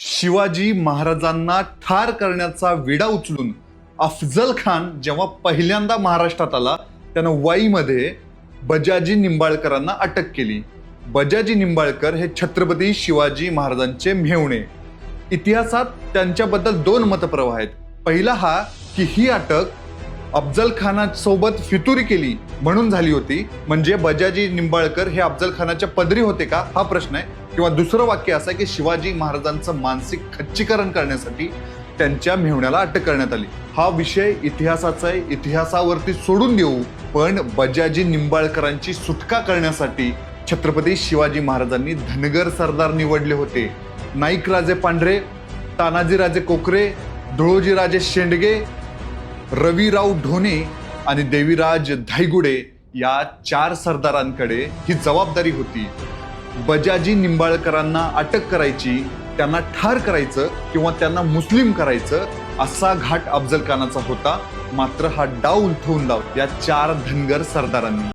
शिवाजी महाराजांना ठार करण्याचा विडा उचलून अफजल खान जेव्हा पहिल्यांदा महाराष्ट्रात आला त्यानं वाईमध्ये बजाजी निंबाळकरांना अटक केली. बजाजी निंबाळकर हे छत्रपती शिवाजी महाराजांचे मेहुणे. इतिहासात त्यांच्याबद्दल दोन मतप्रवाह आहेत. पहिला हा की ही अटक अफजल खानासोबत फितुरी केली म्हणून झाली होती. म्हणजे बजाजी निंबाळकर हे अफजल खानाच्या पदरी होते का? हा प्रश्न आहे. किंवा दुसरं वाक्य असं आहे की शिवाजी महाराजांचं मानसिक खच्चीकरण करण्यासाठी त्यांच्या मेहुण्याला अटक करण्यात आली. हा विषय इतिहासाचा आहे. इतिहासावरती सोडून देऊ पण बजाजी निंबाळकरांची सुटका करण्यासाठी छत्रपती शिवाजी महाराजांनी धनगर सरदार निवडले होते. नाईक राजे पांढरे तानाजीराजे कोकरे धुळोजीराजे शेंडगे रविराव ढोणे आणि देवीराज धायगुडे या चार सरदारांकडे ही जबाबदारी होती. बजाजी निंबाळकरांना अटक करायची त्यांना ठार करायचं किंवा त्यांना मुस्लिम करायचं असा घाट अफजल खानाचा होता. मात्र हा डाव उलथवून लाव या चार धनगर सरदारांनी.